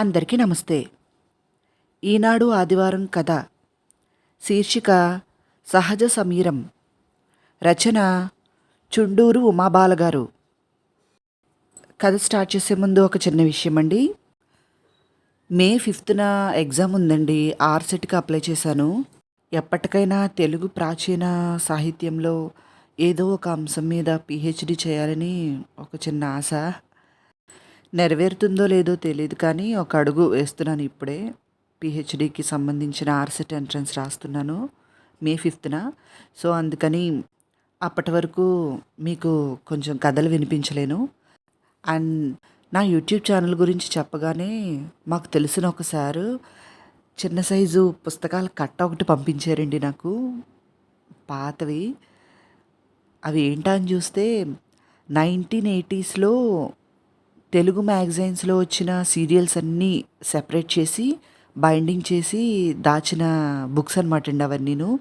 అందరికీ నమస్తే. ఈనాడు ఆదివారం కథ. శీర్షిక సహజ సమీరం. రచన చుండూరు ఉమాబాల గారు కథ స్టార్ట్ చేసే ముందు ఒక చిన్న విషయం అండి మే ఫిఫ్త్న ఎగ్జామ్ ఉందండి. ఆర్సెట్కి అప్లై చేశాను. ఎప్పటికైనా తెలుగు ప్రాచీన సాహిత్యంలో ఏదో ఒక అంశం మీద పిహెచ్డి చేయాలని ఒక చిన్న ఆశ. నెరవేరుతుందో లేదో తెలియదు కానీ ఒక అడుగు వేస్తున్నాను ఇప్పుడే. పిహెచ్డికి సంబంధించిన ఆర్సెట్ ఎంట్రన్స్ రాస్తున్నాను మే ఫిఫ్త్న. సో అందుకని అప్పటి వరకు మీకు కొంచెం కథలు వినిపించలేను. అండ్ నా యూట్యూబ్ ఛానల్ గురించి చెప్పగానే మాకు తెలిసిన ఒక సారు చిన్న సైజు పుస్తకాల కట్ట ఒకటి పంపించారండి నాకు. పాతవి. అవి ఏంటా అని చూస్తే నైన్టీన్ ఎయిటీస్లో తెలుగు మ్యాగజైన్స్లో వచ్చిన సీరియల్స్ అన్నీ సెపరేట్ చేసి బైండింగ్ చేసి దాచిన బుక్స్ అనమాట అండి అవన్నీను.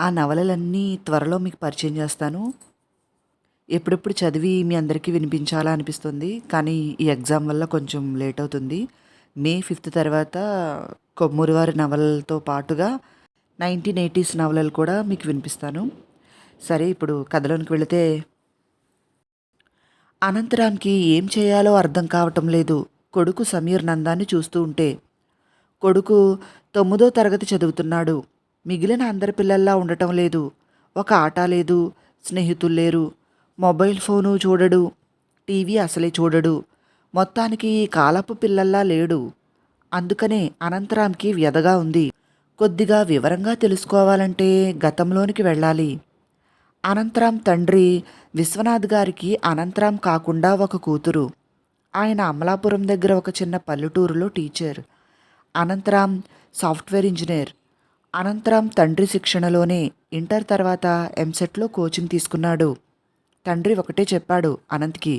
ఆ నవలలన్నీ త్వరలో మీకు పరిచయం చేస్తాను. ఎప్పుడెప్పుడు చదివి మీ అందరికీ వినిపించాలా అనిపిస్తుంది కానీ ఈ ఎగ్జామ్ వల్ల కొంచెం లేట్ అవుతుంది. మే ఫిఫ్త్ తర్వాత కొమ్మూరివారి నవలలతో పాటుగా నైన్టీన్ ఎయిటీస్ నవలలు కూడా మీకు వినిపిస్తాను. సరే ఇప్పుడు కథలోనికి వెళితే అనంతరాంకి ఏం చేయాలో అర్థం కావటం లేదు. కొడుకు సమీర్ నందాన్ని చూస్తూ ఉంటే కొడుకు తొమ్మిదో తరగతి చదువుతున్నాడు. మిగిలిన అందరి పిల్లల్లా ఉండటం లేదు. ఒక ఆట లేదు. స్నేహితులు లేరు. మొబైల్ ఫోను చూడడు. టీవీ అసలే చూడడు. మొత్తానికి ఈ కాలపు పిల్లల్లా లేడు. అందుకనే అనంతరాంకి వ్యధగా ఉంది. కొద్దిగా వివరంగా తెలుసుకోవాలంటే గతంలోనికి వెళ్ళాలి. అనంతరాం తండ్రి విశ్వనాథ్ గారికి అనంతరాం కాకుండా ఒక కూతురు. ఆయన అమలాపురం దగ్గర ఒక చిన్న పల్లెటూరులో teacher. Anantharam software engineer. Anantharam తండ్రి శిక్షణలోనే ఇంటర్ తర్వాత ఎంసెట్లో కోచింగ్ తీసుకున్నాడు. తండ్రి ఒకటే చెప్పాడు అనంత్కి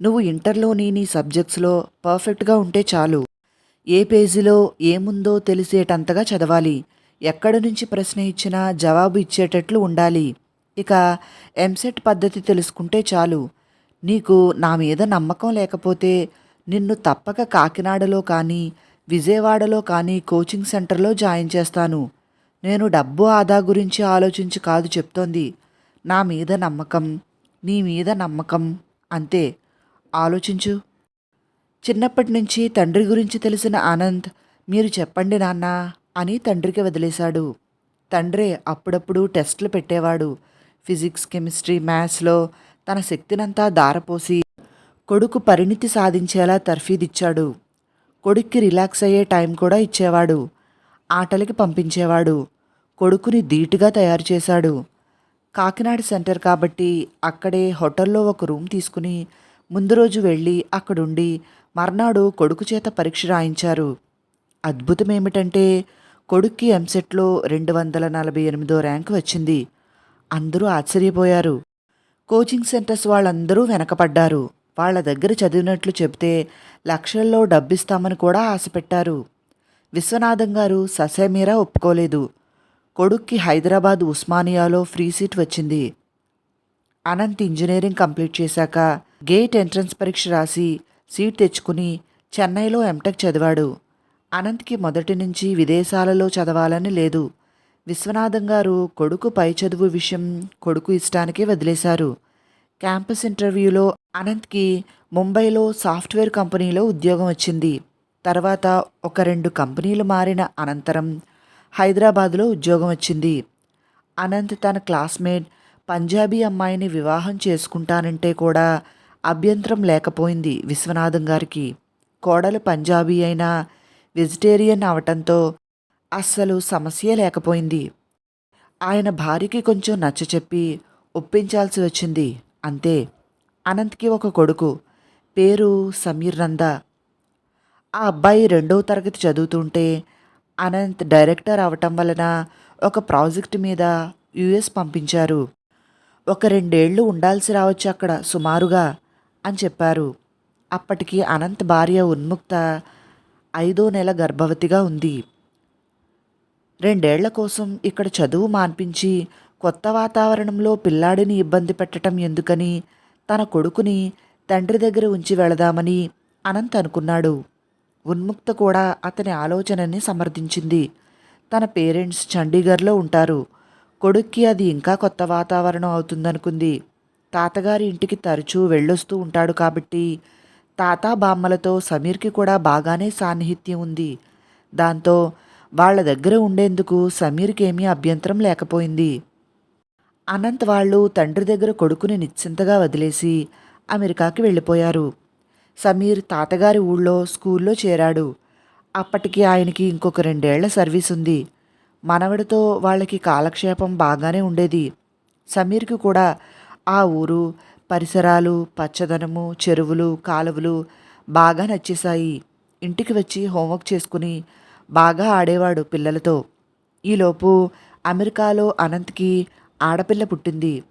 నువ్వు ఇంటర్లోని నీ సబ్జెక్ట్స్లో పర్ఫెక్ట్గా ఉంటే చాలు. ఏ పేజీలో ఏముందో తెలిసేటంతగా చదవాలి. ఎక్కడి నుంచి ప్రశ్న ఇచ్చినా జవాబు ఇచ్చేటట్లు ఉండాలి. ఇక ఎంసెట్ పద్ధతి తెలుసుకుంటే చాలు. నీకు నా మీద నమ్మకం లేకపోతే నిన్ను తప్పక కాకినాడలో కానీ విజయవాడలో కానీ కోచింగ్ సెంటర్లో జాయిన్ చేస్తాను. నేను డబ్బు ఆదా గురించి ఆలోచించి కాదు చెప్తోంది. నా మీద నమ్మకం నీ మీద నమ్మకం అంతే. ఆలోచించు. చిన్నప్పటి నుంచి తండ్రి గురించి తెలిసిన ఆనంద్ మీరు చెప్పండి నాన్న అని తండ్రికి వదిలేశాడు. తండ్రే అప్పుడప్పుడు టెస్టులు పెట్టేవాడు. ఫిజిక్స్ కెమిస్ట్రీ మ్యాథ్స్లో తన శక్తినంతా దారపోసి కొడుకు పరిణితి సాధించేలా తర్ఫీదిచ్చాడు కొడుక్కి రిలాక్స్ అయ్యే టైం కూడా ఇచ్చేవాడు. ఆటలకి పంపించేవాడు. కొడుకుని ధీటుగా తయారు చేశాడు. కాకినాడ సెంటర్ కాబట్టి అక్కడే హోటల్లో ఒక రూమ్ తీసుకుని ముందు రోజు వెళ్ళి అక్కడుండి మర్నాడు కొడుకు చేత పరీక్ష రాయించారు. అద్భుతం ఏమిటంటే కొడుక్కి ఎంసెట్లో రెండు వందల నలభై ఎనిమిదో ర్యాంక్ వచ్చింది. అందరూ ఆశ్చర్యపోయారు. కోచింగ్ సెంటర్స్ వాళ్ళందరూ వెనకపడ్డారు వాళ్ళ దగ్గర చదివినట్లు చెబితే లక్షల్లో డబ్బిస్తామని కూడా ఆశపెట్టారు. విశ్వనాథం గారు ససేమీరా ఒప్పుకోలేదు. కొడుక్కి హైదరాబాద్ ఉస్మానియాలో ఫ్రీ సీట్ వచ్చింది. అనంత్ ఇంజనీరింగ్ కంప్లీట్ చేశాక గేట్ ఎంట్రన్స్ పరీక్ష రాసి సీట్ తెచ్చుకుని చెన్నైలో ఎంటెక్ చదివాడు. అనంత్కి మొదటి నుంచి విదేశాలలో చదవాలని లేదు. విశ్వనాథం గారు కొడుకు పై చదువు విషయం కొడుకు ఇష్టానికే వదిలేశారు. క్యాంపస్ ఇంటర్వ్యూలో అనంత్కి ముంబైలో సాఫ్ట్వేర్ కంపెనీలో ఉద్యోగం వచ్చింది. తర్వాత ఒక రెండు కంపెనీలు మారిన అనంతరం హైదరాబాద్లో ఉద్యోగం వచ్చింది. అనంత్ తన క్లాస్మేట్ పంజాబీ అమ్మాయిని వివాహం చేసుకుంటానంటే కూడా అభ్యంతరం లేకపోయింది విశ్వనాథం గారికి. కోడలు పంజాబీ అయినా వెజిటేరియన్ అవటంతో అస్సలు సమస్య లేకపోయింది. ఆయన భార్యకి కొంచెం నచ్చచెప్పి ఒప్పించాల్సి వచ్చింది. అంతే. అనంత్కి ఒక కొడుకు. పేరు సమీర్ నంద. ఆ అబ్బాయి రెండవ తరగతి చదువుతుంటే అనంత్ డైరెక్టర్ అవటం వలన ఒక ప్రాజెక్ట్ మీద యుఎస్ పంపించారు. ఒక రెండేళ్ళు ఉండాల్సి రావచ్చు అక్కడ సుమారుగా అని చెప్పారు. అప్పటికి అనంత్ భార్య ఉన్ముక్త ఐదో నెల గర్భవతిగా ఉంది. రెండేళ్ళ కోసం ఇక్కడ చదువు మాన్పించి కొత్త వాతావరణంలో పిల్లాడిని ఇబ్బంది పెట్టడం ఎందుకని తన కొడుకుని తండ్రి దగ్గర ఉంచి వెళదామని అనంత్ అనుకున్నాడు. ఉన్ముక్త కూడా అతని ఆలోచనని సమర్థించింది. తన పేరెంట్స్ చండీగఢ్లో ఉంటారు. కొడుక్కి అది ఇంకా కొత్త వాతావరణం అవుతుందనుకుంది. తాతగారి ఇంటికి తరచూ వెళ్ళొస్తూ ఉంటాడు కాబట్టి తాత బామ్మలతో సమీర్కి కూడా బాగానే సాన్నిహిత్యం ఉంది. దాంతో వాళ్ళ దగ్గర ఉండేందుకు సమీర్కేమీ అభ్యంతరం లేకపోయింది. అనంత్ వాళ్ళు తండ్రి దగ్గర కొడుకుని నిశ్చింతగా వదిలేసి అమెరికాకి వెళ్ళిపోయారు. సమీర్ తాతగారి ఊళ్ళో స్కూల్లో చేరాడు. అప్పటికి ఆయనకి ఇంకొక రెండేళ్ళ సర్వీస్ ఉంది. మనవడితో వాళ్ళకి కాలక్షేపం బాగానే ఉండేది. సమీర్కి కూడా ఆ ఊరు పరిసరాలు పచ్చదనము చెరువులు కాలువలు బాగా నచ్చేశాయి. ఇంటికి వచ్చి హోంవర్క్ చేసుకుని బాగా ఆడేవాడు పిల్లలతో. ఈలోపు అమెరికాలో అనంత్కి ఆడపిల్ల పుట్టింది.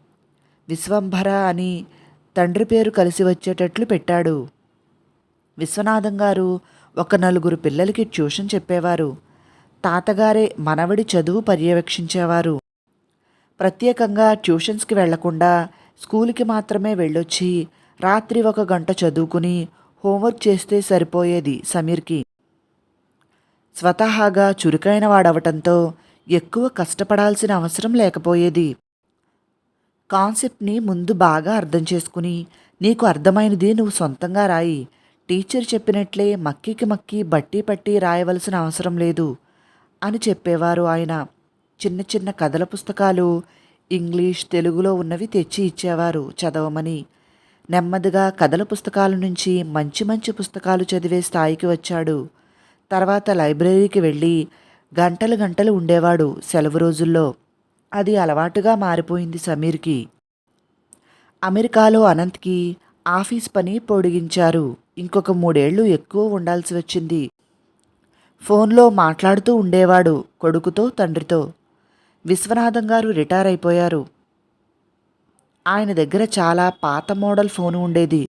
విశ్వంభర అని తండ్రి పేరు కలిసి వచ్చేటట్లు పెట్టాడు. విశ్వనాథం గారు ఒక నలుగురు పిల్లలకి ట్యూషన్ చెప్పేవారు. తాతగారే మనవడి చదువు పర్యవేక్షించేవారు. ప్రత్యేకంగా ట్యూషన్స్కి వెళ్ళకుండా స్కూల్కి మాత్రమే వెళ్ళొచ్చి రాత్రి ఒక గంట చదువుకుని హోంవర్క్ చేస్తే సరిపోయేది సమీర్కి. స్వతహాగా చురుకైన వాడవటంతో ఎక్కువ కష్టపడాల్సిన అవసరం లేకపోయేది. కాన్సెప్ట్ని ముందు బాగా అర్థం చేసుకుని నీకు అర్థమైనది నువ్వు సొంతంగా రాయి. టీచర్ చెప్పినట్లే మక్కికి మక్కి బట్టి పట్టి రాయవలసిన అవసరం లేదు అని చెప్పేవారు ఆయన. చిన్న చిన్న కథల పుస్తకాలు ఇంగ్లీష్ తెలుగులో ఉన్నవి తెచ్చి ఇచ్చేవారు చదవమని. నెమ్మదిగా కథల పుస్తకాల నుంచి మంచి మంచి పుస్తకాలు చదివే స్థాయికి వచ్చాడు. తర్వాత లైబ్రరీకి వెళ్ళి గంటలు గంటలు ఉండేవాడు సెలవు రోజుల్లో. అది అలవాటుగా మారిపోయింది సమీర్కి. అమెరికాలో అనంత్కి ఆఫీస్ పని పొడిగించారు. ఇంకొక మూడేళ్ళు ఎక్కువ ఉండాల్సి వచ్చింది. ఫోన్లో మాట్లాడుతూ ఉండేవాడు కొడుకుతో తండ్రితో. విశ్వనాథం గారు రిటైర్ అయిపోయారు. ఆయన దగ్గర చాలా పాత మోడల్ ఫోన్ ఉండేది.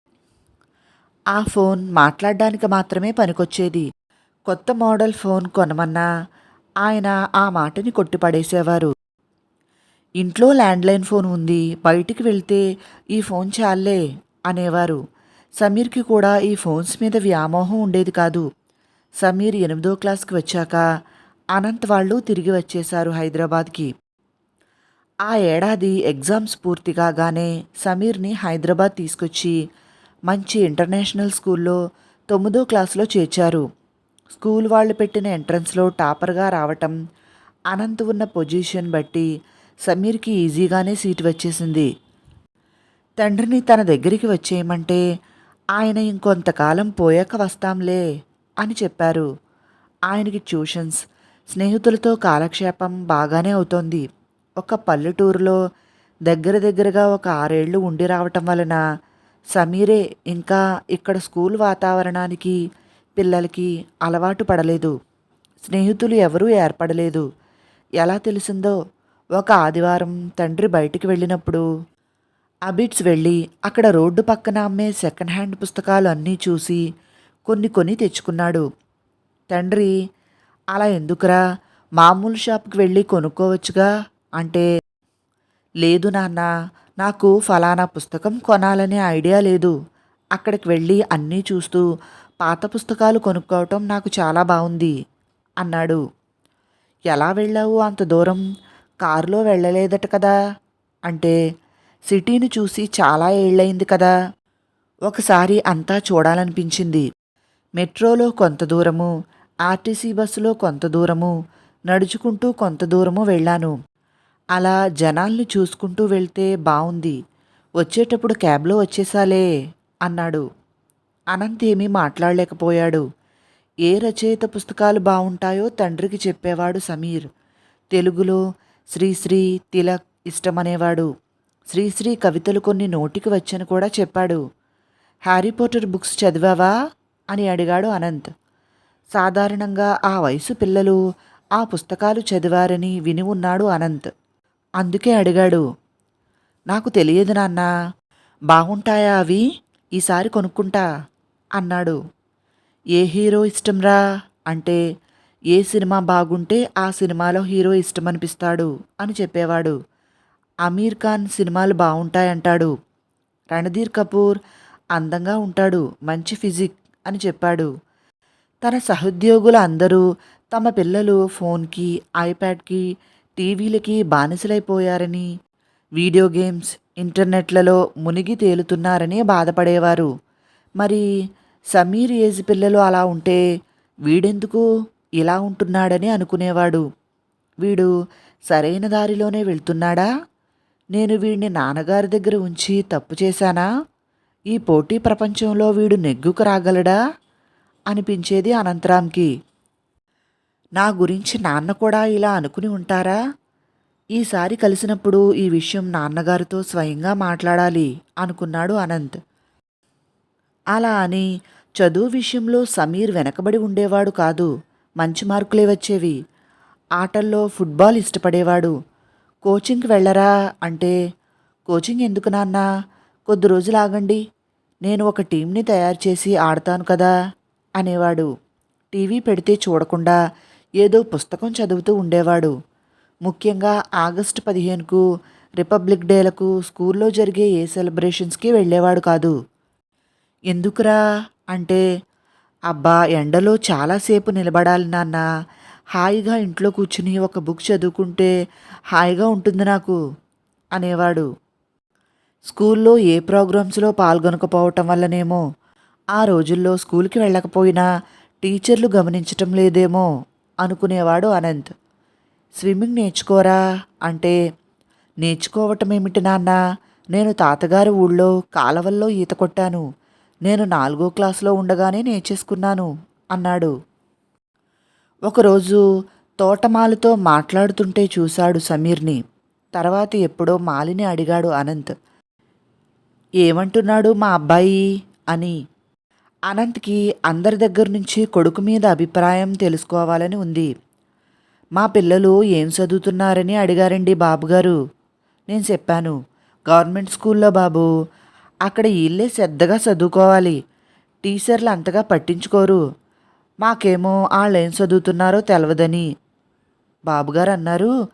ఆ ఫోన్ మాట్లాడడానికి మాత్రమే పనికొచ్చేది. కొత్త మోడల్ ఫోన్ కొనమన్నా ఆయన ఆ మాటని కొట్టిపడేసేవారు. ఇంట్లో ల్యాండ్లైన్ ఫోన్ ఉంది బయటికి వెళ్తే ఈ ఫోన్ చాలే అనేవారు. సమీర్కి కూడా ఈ ఫోన్స్ మీద వ్యామోహం ఉండేది కాదు. సమీర్ ఎనిమిదో క్లాస్కి వచ్చాక అనంత్ వాళ్ళు తిరిగి వచ్చేశారు హైదరాబాద్కి. ఆ ఏడాది ఎగ్జామ్స్ పూర్తి కాగానే సమీర్ని హైదరాబాద్ తీసుకొచ్చి మంచి ఇంటర్నేషనల్ స్కూల్లో తొమ్మిదో క్లాస్లో చేర్చారు. స్కూల్ వాళ్ళు పెట్టిన ఎంట్రన్స్లో టాపర్గా రావటం అనంత్ ఉన్న పొజిషన్ బట్టి సమీర్కి ఈజీగానే సీటు వచ్చేసింది. తండ్రిని తన దగ్గరికి వచ్చేయమంటే ఆయన ఇంకొంతకాలం పోయాక వస్తాంలే అని చెప్పారు. ఆయనకి ట్యూషన్స్ స్నేహితులతో కాలక్షేపం బాగానే అవుతోంది. ఒక పల్లెటూరులో దగ్గర దగ్గరగా ఒక ఆరేళ్ళు ఉండి రావటం వలన సమీరే ఇంకా ఇక్కడ స్కూల్ వాతావరణానికి పిల్లలకి అలవాటు పడలేదు. స్నేహితులు ఎవరూ ఏర్పడలేదు. ఎలా తెలిసిందో ఒక ఆదివారం తండ్రి బయటికి వెళ్ళినప్పుడు అబిట్స్ వెళ్ళి అక్కడ రోడ్డు పక్కన అమ్మే సెకండ్ హ్యాండ్ పుస్తకాలు అన్నీ చూసి కొన్ని కొని తెచ్చుకున్నాడు. తండ్రి అలా ఎందుకురా? మామూలు షాప్కి వెళ్ళి కొనుక్కోవచ్చుగా? అంటే లేదు నాన్న నాకు ఫలానా పుస్తకం కొనాలనే ఐడియా లేదు. అక్కడికి వెళ్ళి అన్నీ చూస్తూ పాత పుస్తకాలు కొనుక్కోవటం నాకు చాలా బాగుంది అన్నాడు. ఎలా వెళ్ళావు అంత దూరం? కారులో వెళ్ళలేదట కదా? అంటే సిటీని చూసి చాలా ఏళ్ళయింది కదా? ఒకసారి అంతా చూడాలనిపించింది. మెట్రోలో కొంత దూరము ఆర్టీసీ బస్సులో కొంత దూరము నడుచుకుంటూ కొంత దూరము వెళ్ళాను. అలా జనాల్ని చూసుకుంటూ వెళ్తే బావుంది. వచ్చేటప్పుడు క్యాబ్లో వచ్చేసాలే అన్నాడు. అనంత్ ఏమీ మాట్లాడలేకపోయాడు. ఏ రచయిత పుస్తకాలు బాగుంటాయో తండ్రికి చెప్పేవాడు సమీర్. తెలుగులో శ్రీశ్రీ తిలక్ ఇష్టమనేవాడు. శ్రీశ్రీ కవితలు కొన్ని నోటికి వచ్చని కూడా చెప్పాడు. హ్యారీ పోటర్ బుక్స్ చదివావా? అని అడిగాడు అనంత్. సాధారణంగా ఆ వయసు పిల్లలు ఆ పుస్తకాలు చదివారని విని ఉన్నాడు అనంత్. అందుకే అడిగాడు. నాకు తెలియదు నాన్న. బాగుంటాయా అవి? ఈసారి కొనుక్కుంటా. అన్నాడు. ఏ హీరో ఇష్టంరా? అంటే ఏ సినిమా బాగుంటే ఆ సినిమాలో హీరో ఇష్టం అనిపిస్తాడు అని చెప్పేవాడు. అమీర్ ఖాన్ సినిమాలు బాగుంటాయంటాడు. రణధీర్ కపూర్ అందంగా ఉంటాడు. మంచి ఫిజిక్ అని చెప్పాడు. తన సహోద్యోగులు అందరూ తమ పిల్లలు ఫోన్కి ఐప్యాడ్కి టీవీలకి బానిసలైపోయారని వీడియో గేమ్స్ ఇంటర్నెట్లలో మునిగి తేలుతున్నారని బాధపడేవారు. మరి సమీర్ ఏజ్ పిల్లలు అలా ఉంటే వీడెందుకు ఇలా ఉంటున్నాడని అనుకునేవాడు? వీడు సరైన దారిలోనే వెళ్తున్నాడా? నేను వీడిని నాన్నగారి దగ్గర ఉంచి తప్పు చేశానా? ఈ పోటీ ప్రపంచంలో వీడు నెగ్గుకు రాగలడా? అనిపించేది అనంతరామ్కి నా గురించి నాన్న కూడా ఇలా అనుకుని ఉంటారా? ఈసారి కలిసినప్పుడు ఈ విషయం నాన్నగారితో స్వయంగా మాట్లాడాలి అనుకున్నాడు అనంత్. అలా అని చదువు విషయంలో సమీర్ వెనకబడి ఉండేవాడు కాదు. మంచి మార్కులే వచ్చేవి. ఆటల్లో ఫుట్బాల్ ఇష్టపడేవాడు. కోచింగ్కి వెళ్ళరా అంటే కోచింగ్ ఎందుకు నాన్న? కొద్ది రోజులు ఆగండి. నేను ఒక టీంని తయారు చేసి ఆడతాను కదా అనేవాడు. టీవీ పెడితే చూడకుండా ఏదో పుస్తకం చదువుతూ ఉండేవాడు. ముఖ్యంగా ఆగస్టు పదిహేనుకు రిపబ్లిక్ డేలకు స్కూల్లో జరిగే ఏ సెలబ్రేషన్స్కి వెళ్ళేవాడు కాదు. ఎందుకురా? అంటే అబ్బా ఎండలో చాలాసేపు నిలబడాలి నాన్న. హాయిగా ఇంట్లో కూర్చుని ఒక బుక్ చదువుకుంటే హాయిగా ఉంటుంది నాకు అనేవాడు. స్కూల్లో ఏ ప్రోగ్రామ్స్లో పాల్గొనకపోవటం వల్లనేమో ఆ రోజుల్లో స్కూల్కి వెళ్ళకపోయినా టీచర్లు గమనించటం లేదేమో అనుకునేవాడు అనంత్. స్విమ్మింగ్ నేర్చుకోరా? అంటే నేర్చుకోవటం ఏమిటి నాన్న? నేను తాతగారి ఊళ్ళో కాలవల్లో ఈత కొట్టాను. నేను నాలుగో క్లాసులో ఉండగానే నేర్చేసుకున్నాను అన్నాడు. ఒకరోజు తోటమాలతో మాట్లాడుతుంటే చూశాడు సమీర్ని. తర్వాత ఎప్పుడో మాలిని అడిగాడు అనంత్. ఏమంటున్నాడు మా అబ్బాయి? అని. అనంత్కి అందరి దగ్గర నుంచి కొడుకు మీద అభిప్రాయం తెలుసుకోవాలని ఉంది. మా పిల్లలు ఏం చదువుతున్నారని అడిగారండి బాబుగారు. నేను చెప్పాను గవర్నమెంట్ స్కూల్లో బాబు అక్కడ వీళ్ళే శ్రద్ధగా చదువుకోవాలి. టీచర్లు అంతగా పట్టించుకోరు. మాకేమో వాళ్ళు ఏం చదువుతున్నారో తెలవదని. బాబుగారు అన్నారు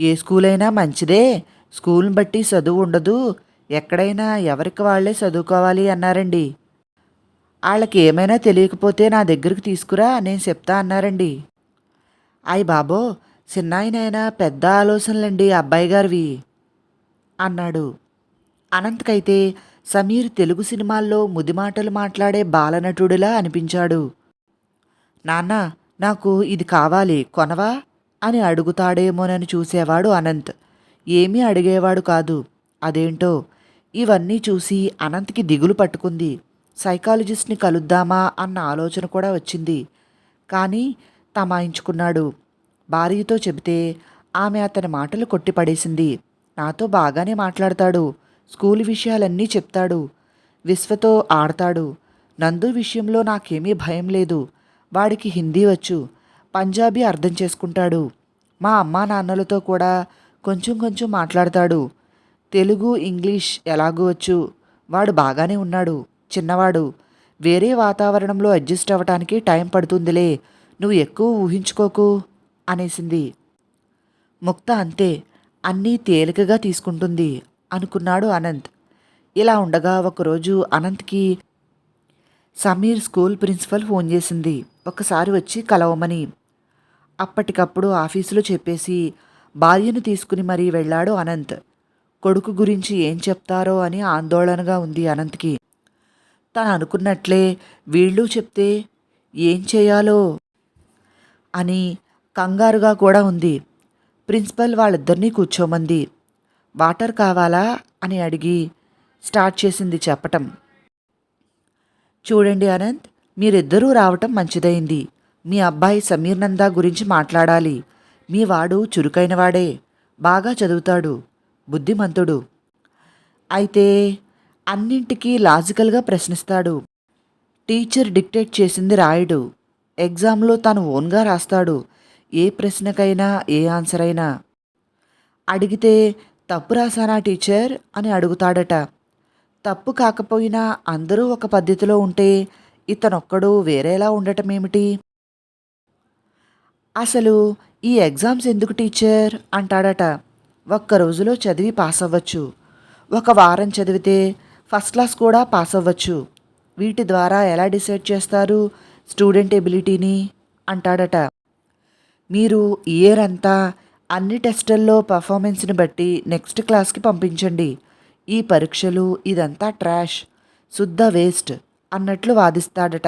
ఏ స్కూల్ అయినా మంచిదే. స్కూల్ని బట్టి చదువు ఉండదు. ఎక్కడైనా ఎవరికి వాళ్ళే చదువుకోవాలి అన్నారండి. వాళ్ళకి ఏమైనా తెలియకపోతే నా దగ్గరికి తీసుకురా నేను చెప్తా అన్నారండి. అయ్ బాబో చిన్నాయనైనా పెద్ద ఆలోచనలండి అబ్బాయి గారివి అన్నాడు. అనంత్కైతే సమీర్ తెలుగు సినిమాల్లో ముదిమాటలు మాట్లాడే బాలనటుడిలా అనిపించాడు. నాన్న నాకు ఇది కావాలి కొనవా? అని అడుగుతాడేమోనని చూసేవాడు అనంత్. ఏమీ అడిగేవాడు కాదు. అదేంటో? ఇవన్నీ చూసి అనంత్కి దిగులు పట్టుకుంది. సైకాలజిస్ట్ని కలుద్దామా అన్న ఆలోచన కూడా వచ్చింది. కానీ తమాయించుకున్నాడు. భార్యతో చెబితే ఆమె అతని మాటలు కొట్టిపడేసింది. నాతో బాగానే మాట్లాడతాడు. స్కూల్ విషయాలన్నీ చెప్తాడు. విశ్వతో ఆడతాడు. నందు విషయంలో నాకేమీ భయం లేదు. వాడికి హిందీ వచ్చు. పంజాబీ అర్థం చేసుకుంటాడు. మా అమ్మా నాన్నలతో కూడా కొంచెం కొంచెం మాట్లాడతాడు. తెలుగు ఇంగ్లీష్ ఎలాగూ వచ్చు. వాడు బాగానే ఉన్నాడు. చిన్నవాడు. వేరే వాతావరణంలో అడ్జస్ట్ అవ్వటానికి టైం పడుతుందిలే. నువ్వు ఎక్కువ ఊహించుకోకు అనేసింది. ముక్త అంతే. అన్నీ తేలికగా తీసుకుంటుంది. అనుకున్నాడు అనంత్. ఇలా ఉండగా ఒకరోజు అనంత్కి సమీర్ స్కూల్ ప్రిన్సిపల్ ఫోన్ చేసింది. ఒకసారి వచ్చి కలవమని. అప్పటికప్పుడు ఆఫీసులో చెప్పేసి భార్యను తీసుకుని మరీ వెళ్ళాడు అనంత్. కొడుకు గురించి ఏం చెప్తారో అని ఆందోళనగా ఉంది అనంత్కి. తను అనుకున్నట్లే వీళ్ళు చెప్తే ఏం చేయాలో? అని కంగారుగా కూడా ఉంది. ప్రిన్సిపల్ వాళ్ళిద్దరినీ కూర్చోమంది. వాటర్ కావాలా అని అడిగి స్టార్ట్ చేసింది చెప్పటం. చూడండి అనంత్ మీరిద్దరూ రావటం మంచిదైంది. మీ అబ్బాయి సమీర్ నందా గురించి మాట్లాడాలి. మీ వాడు చురుకైనవాడే. బాగా చదువుతాడు. బుద్ధిమంతుడు. అయితే అన్నింటికీ లాజికల్గా ప్రశ్నిస్తాడు. టీచర్ డిక్టేట్ చేసింది రాయడు. ఎగ్జామ్లో తను ఓన్గా రాస్తాడు. ఏ ప్రశ్నకైనా ఏ ఆన్సర్ అయినా అడిగితే తప్పు రాశానా టీచర్? అని అడుగుతాడట. తప్పు కాకపోయినా అందరూ ఒక పద్ధతిలో ఉంటే ఇతనొక్కడు వేరేలా ఉండటం ఏమిటి అసలు ఈ ఎగ్జామ్స్ ఎందుకు టీచర్? అంటాడట. ఒక్క రోజులో చదివి పాస్ అవ్వచ్చు ఒక వారం చదివితే ఫస్ట్ క్లాస్ కూడా పాస్ అవ్వచ్చు వీటి ద్వారా ఎలా డిసైడ్ చేస్తారు స్టూడెంట్ ఎబిలిటీని? అంటాడట. మీరు ఇయర్ అంతా అన్ని టెస్టుల్లో పర్ఫార్మెన్స్ని బట్టి నెక్స్ట్ క్లాస్కి పంపించండి. ఈ పరీక్షలు ఇదంతా ట్రాష్. శుద్ధ వేస్ట్ అన్నట్లు వాదిస్తాడట.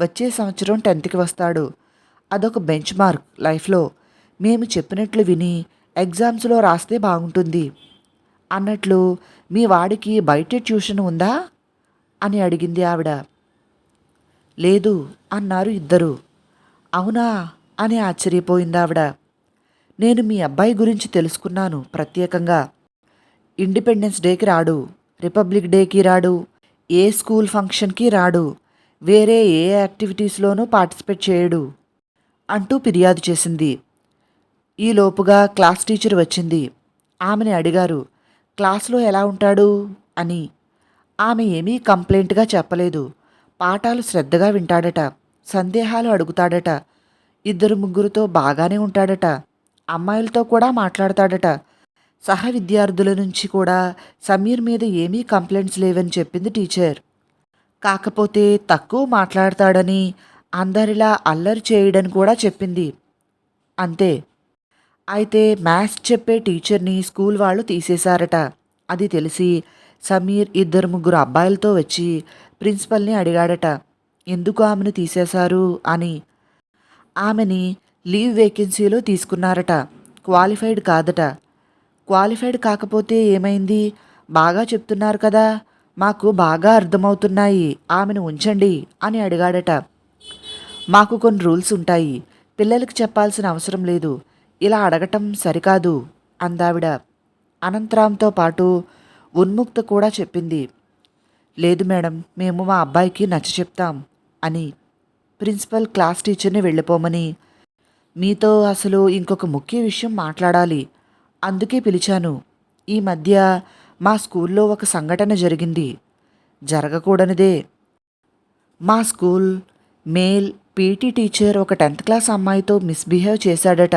వచ్చే సంవత్సరం టెన్త్కి వస్తాడు. అదొక బెంచ్ మార్క్ లైఫ్లో. మేము చెప్పినట్లు విని ఎగ్జామ్స్లో రాస్తే బాగుంటుంది. అన్నట్లు మీ వాడికి బయట ట్యూషన్ ఉందా? అని అడిగింది ఆవిడ. లేదు అన్నారు ఇద్దరు. అవునా? అని ఆశ్చర్యపోయింది ఆవిడ. నేను మీ అబ్బాయి గురించి తెలుసుకున్నాను ప్రత్యేకంగా. ఇండిపెండెన్స్ డేకి రాడు రిపబ్లిక్ డేకి రాడు ఏ స్కూల్ ఫంక్షన్కి రాడు వేరే ఏ యాక్టివిటీస్లోనూ పార్టిసిపేట్ చేయడు అంటూ ఫిర్యాదు చేసింది. ఈలోపుగా క్లాస్ టీచర్ వచ్చింది. ఆమెని అడిగారు క్లాస్లో ఎలా ఉంటాడు? అని. ఆమె ఏమీ కంప్లైంట్గా చెప్పలేదు. పాఠాలు శ్రద్ధగా వింటాడట సందేహాలు అడుగుతాడట ఇద్దరు ముగ్గురితో బాగానే ఉంటాడట. అమ్మాయిలతో కూడా మాట్లాడతాడట. సహ విద్యార్థుల నుంచి కూడా సమీర్ మీద ఏమీ కంప్లైంట్స్ లేవని చెప్పింది టీచర్. కాకపోతే తక్కువ మాట్లాడతాడని అందరిలా అల్లరి చేయడని కూడా చెప్పింది. అంతే. అయితే మ్యాథ్స్ చెప్పే టీచర్ని స్కూల్ వాళ్ళు తీసేశారట. అది తెలిసి సమీర్ ఇద్దరు ముగ్గురు అబ్బాయిలతో వచ్చి ప్రిన్సిపల్ని అడిగాడట. ఎందుకు ఆమెను తీసేశారు అని. ఆమెని లీవ్ వేకెన్సీలో తీసుకున్నారట. క్వాలిఫైడ్ కాదట. క్వాలిఫైడ్ కాకపోతే ఏమైంది? బాగా చెప్తున్నారు కదా. మాకు బాగా అర్థమవుతున్నాయి. ఆమెను ఉంచండి అని అడిగాడట. మాకు కొన్ని రూల్స్ ఉంటాయి. పిల్లలకి చెప్పాల్సిన అవసరం లేదు. ఇలా అడగటం సరికాదు అందావిడ. అనంతరాంతో పాటు ఉన్ముక్త కూడా చెప్పింది. లేదు మేడం మేము మా అబ్బాయికి నచ్చ చెప్తాం అని. ప్రిన్సిపల్ క్లాస్ టీచర్ని వెళ్ళిపోమని మీతో అసలు ఇంకొక ముఖ్య విషయం మాట్లాడాలి. అందుకే పిలిచాను. ఈ మధ్య మా స్కూల్లో ఒక సంఘటన జరిగింది. జరగకూడనిదే. మా school male P T teacher ఒక టెన్త్ క్లాస్ అమ్మాయితో మిస్బిహేవ్ చేశాడట.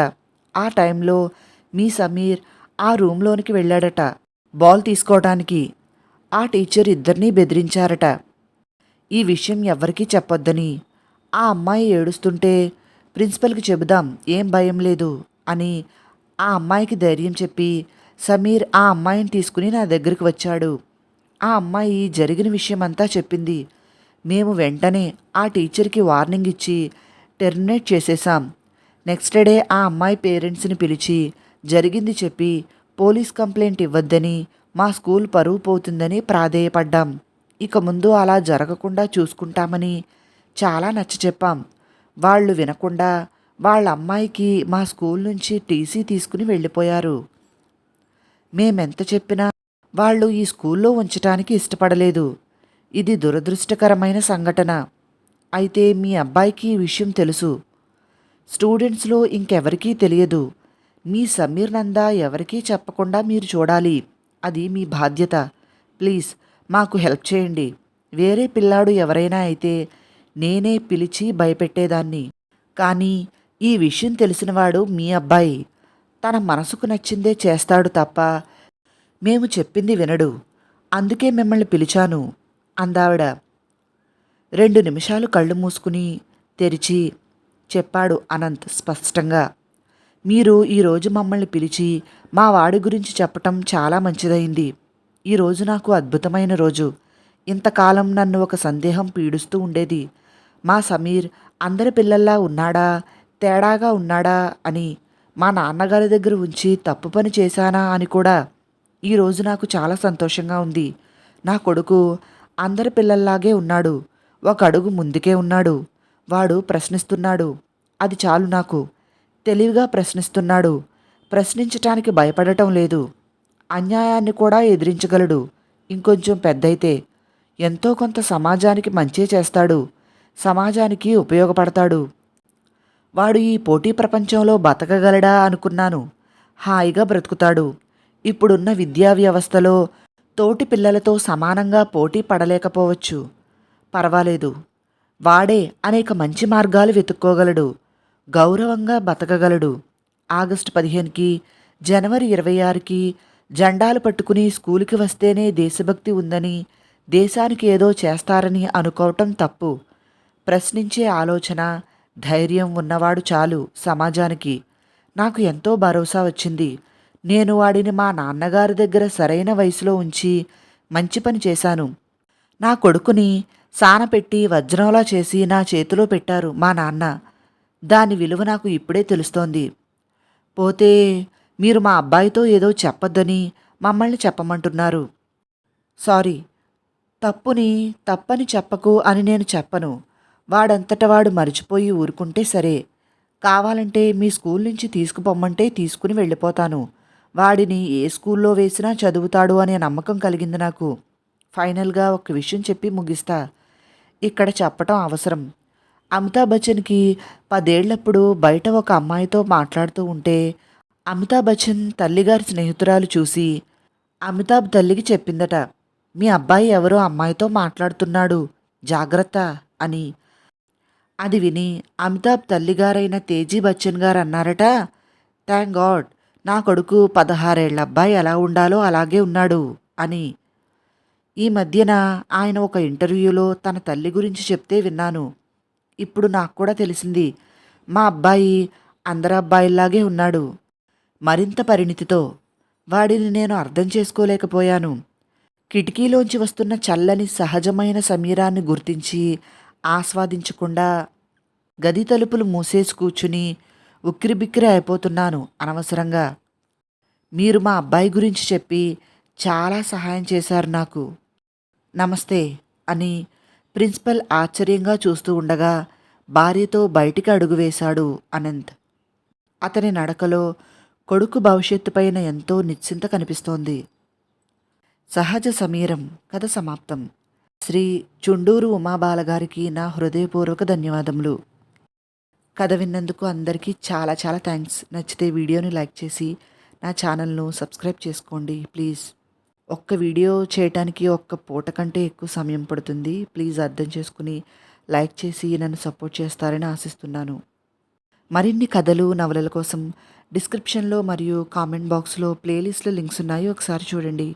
ఆ టైంలో మీ సమీర్ ఆ రూమ్లోనికి వెళ్ళాడట బాల్ తీసుకోవడానికి ఆ టీచర్ ఇద్దరినీ బెదిరించారట. ఈ విషయం ఎవ్వరికీ చెప్పొద్దని. ఆ అమ్మాయి ఏడుస్తుంటే ప్రిన్సిపల్కి చెబుదాం ఏం భయం లేదు అని ఆ అమ్మాయికి ధైర్యం చెప్పి సమీర్ ఆ అమ్మాయిని తీసుకుని నా దగ్గరికి వచ్చాడు. ఆ అమ్మాయి జరిగిన విషయమంతా చెప్పింది. మేము వెంటనే ఆ టీచర్కి వార్నింగ్ ఇచ్చి టెర్మినేట్ చేసేసాం నెక్స్ట్ డే ఆ అమ్మాయి పేరెంట్స్ని పిలిచి జరిగింది చెప్పి పోలీస్ కంప్లైంట్ ఇవ్వద్దని మా స్కూల్ పరువు పోతుందని ప్రాధేయపడ్డాం. ఇక ముందు అలా జరగకుండా చూసుకుంటామని చాలా నచ్చ చెప్పాం వాళ్ళు వినకుండా వాళ్ళ అమ్మాయికి మా స్కూల్ నుంచి టీసీ తీసుకుని వెళ్ళిపోయారు. మేమెంత చెప్పినా వాళ్ళు ఈ స్కూల్లో ఉంచటానికి ఇష్టపడలేదు. ఇది దురదృష్టకరమైన సంఘటన. అయితే మీ అబ్బాయికి ఈ విషయం తెలుసు. స్టూడెంట్స్లో ఇంకెవరికీ తెలియదు. మీ సమీర్ నందా ఎవరికీ చెప్పకుండా మీరు చూడాలి. అది మీ బాధ్యత. ప్లీజ్ మాకు హెల్ప్ చేయండి. వేరే పిల్లాడు ఎవరైనా అయితే నేనే పిలిచి భయపెట్టేదాన్ని. కానీ ఈ విషయం తెలిసినవాడు మీ అబ్బాయి. తన మనసుకు నచ్చిందే చేస్తాడు తప్ప మేము చెప్పింది వినడు. అందుకే మిమ్మల్ని పిలిచాను అందావిడ. రెండు నిమిషాలు కళ్ళు మూసుకుని తెరిచి చెప్పాడు అనంత్ స్పష్టంగా. మీరు ఈరోజు మమ్మల్ని పిలిచి మా వాడి గురించి చెప్పటం చాలా మంచిదైంది ఈరోజు నాకు అద్భుతమైన రోజు. ఇంతకాలం నన్ను ఒక సందేహం పీడిస్తూ ఉండేది. మా సమీర్ అందరి పిల్లల్లా ఉన్నాడా? తేడాగా ఉన్నాడా? అని మా నాన్నగారి దగ్గర ఉంచి తప్పు పని చేశానా? అని కూడా ఈరోజు నాకు చాలా సంతోషంగా ఉంది. నా కొడుకు అందరి పిల్లల్లాగే ఉన్నాడు. ఒక అడుగు ముందుకే ఉన్నాడు. వాడు ప్రశ్నిస్తున్నాడు. అది చాలు నాకు. తెలివిగా ప్రశ్నిస్తున్నాడు. ప్రశ్నించటానికి భయపడటం లేదు. అన్యాయాన్ని కూడా ఎదిరించగలడు. ఇంకొంచెం పెద్దయితే ఎంతో కొంత సమాజానికి మంచి చేస్తాడు. సమాజానికి ఉపయోగపడతాడు. వాడు ఈ పోటీ ప్రపంచంలో బతకగలడా అనుకున్నాను. హాయిగా బ్రతుకుతాడు. ఇప్పుడున్న విద్యా వ్యవస్థలో తోటి పిల్లలతో సమానంగా పోటీ పడలేకపోవచ్చు. పర్వాలేదు. వాడే అనేక మంచి మార్గాలు వెతుక్కోగలడు. గౌరవంగా బతకగలడు. ఆగస్టు పదిహేనుకి జనవరి ఇరవై ఆరుకి జెండాలు పట్టుకుని స్కూలుకి వస్తేనే దేశభక్తి ఉందని దేశానికి ఏదో చేస్తారని అనుకోవటం తప్పు. ప్రశ్నించే ఆలోచన ధైర్యం ఉన్నవాడు చాలు సమాజానికి. నాకు ఎంతో భరోసా వచ్చింది. నేను వాడిని మా నాన్నగారి దగ్గర సరైన వయసులో ఉంచి మంచి పని చేశాను. నా కొడుకుని సానపెట్టి వజ్రంలా చేసి నా చేతిలో పెట్టారు మా నాన్న. దాని విలువ నాకు ఇప్పుడే తెలుస్తోంది. పోతే మీరు మా అబ్బాయితో ఏదో చెప్పొద్దని మమ్మల్ని చెప్పమంటున్నారు. సారీ తప్పుని తప్పని చెప్పకు అని నేను చెప్పను. వాడంతట వాడు మరిచిపోయి ఊరుకుంటే సరే. కావాలంటే మీ స్కూల్ నుంచి తీసుకుపోమ్మంటే తీసుకుని వెళ్ళిపోతాను. వాడిని ఏ స్కూల్లో వేసినా చదువుతాడు అనే నమ్మకం కలిగింది నాకు. ఫైనల్గా ఒక విషయం చెప్పి ముగిస్తా. ఇక్కడ చెప్పటం అవసరం. అమితాబ్ బచ్చన్కి పదేళ్ళప్పుడు బయట ఒక అమ్మాయితో మాట్లాడుతూ ఉంటే అమితాబ్ బచ్చన్ తల్లిగారి స్నేహితురాలు చూసి అమితాబ్ తల్లికి చెప్పిందట మీ అబ్బాయి ఎవరో అమ్మాయితో మాట్లాడుతున్నాడు. జాగ్రత్త అని. అది విని అమితాబ్ తల్లిగారైన తేజీ బచ్చన్ గారు అన్నారట థ్యాంక్ గాడ్ నా కొడుకు పదహారేళ్ళ అబ్బాయి ఎలా ఉండాలో అలాగే ఉన్నాడు అని. ఈ మధ్యన ఆయన ఒక ఇంటర్వ్యూలో తన తల్లి గురించి చెప్తే విన్నాను. ఇప్పుడు నాకు కూడా తెలిసింది మా అబ్బాయి అందరి అబ్బాయిల్లాగే ఉన్నాడు. మరింత పరిణితితో వాడిని నేను అర్థం చేసుకోలేకపోయాను. కిటికీలోంచి వస్తున్న చల్లని సహజమైన సమీరాన్ని గుర్తించి ఆస్వాదించకుండా గది తలుపులు మూసేసి కూర్చుని ఉక్కిరిబిక్కిరి అయిపోతున్నాను అనవసరంగా. మీరు మా అబ్బాయి గురించి చెప్పి చాలా సహాయం చేశారు నాకు. నమస్తే అని ప్రిన్సిపల్ ఆశ్చర్యంగా చూస్తూ ఉండగా భార్యతో బయటికి అడుగు వేశాడు అనంత్. అతని నడకలో కొడుకు భవిష్యత్తుపైన ఎంతో నిశ్చింత కనిపిస్తోంది. సహజ సమీరం కథ సమాప్తం. శ్రీ చుండూరు ఉమాబాల గారికి నా హృదయపూర్వక ధన్యవాదములు. కథ విన్నందుకు అందరికీ చాలా చాలా థ్యాంక్స్. నచ్చితే వీడియోని లైక్ చేసి నా ఛానల్ను సబ్స్క్రైబ్ చేసుకోండి. ప్లీజ్. ఒక్క వీడియో చేయటానికి ఒక్క పూట కంటే ఎక్కువ సమయం పడుతుంది. ప్లీజ్ అర్థం చేసుకుని లైక్ చేసి నన్ను సపోర్ట్ చేస్తారని ఆశిస్తున్నాను. మరిన్ని కథలు నవలల కోసం డిస్క్రిప్షన్లో మరియు కామెంట్ బాక్స్లో ప్లేలిస్ట్లో లింక్స్ ఉన్నాయి ఒకసారి చూడండి.